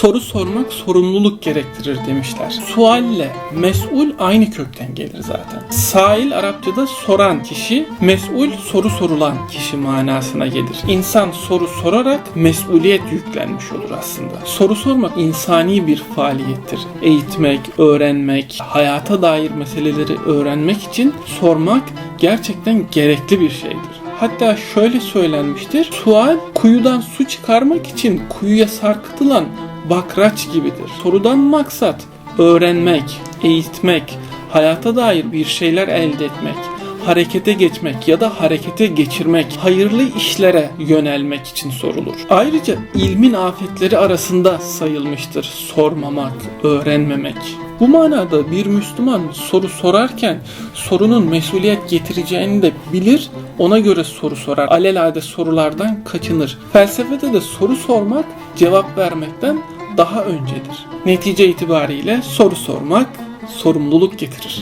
Soru sormak sorumluluk gerektirir demişler. Sualle mes'ul aynı kökten gelir zaten. Sail Arapçada soran kişi, mes'ul soru sorulan kişi manasına gelir. İnsan soru sorarak mesuliyet yüklenmiş olur aslında. Soru sormak insani bir faaliyettir. Eğitmek, öğrenmek, hayata dair meseleleri öğrenmek için sormak gerçekten gerekli bir şeydir. Hatta şöyle söylenmiştir. Sual kuyudan su çıkarmak için kuyuya sarkıtılan bakraç gibidir. Sorudan maksat öğrenmek, eğitmek, hayata dair bir şeyler elde etmek, harekete geçmek ya da harekete geçirmek, hayırlı işlere yönelmek için sorulur. Ayrıca ilmin afetleri arasında sayılmıştır sormamak, öğrenmemek. Bu manada bir Müslüman soru sorarken sorunun mesuliyet getireceğini de bilir, ona göre soru sorar. Alelade sorulardan kaçınır. Felsefede de soru sormak cevap vermekten daha öncedir. Netice itibariyle soru sormak sorumluluk getirir.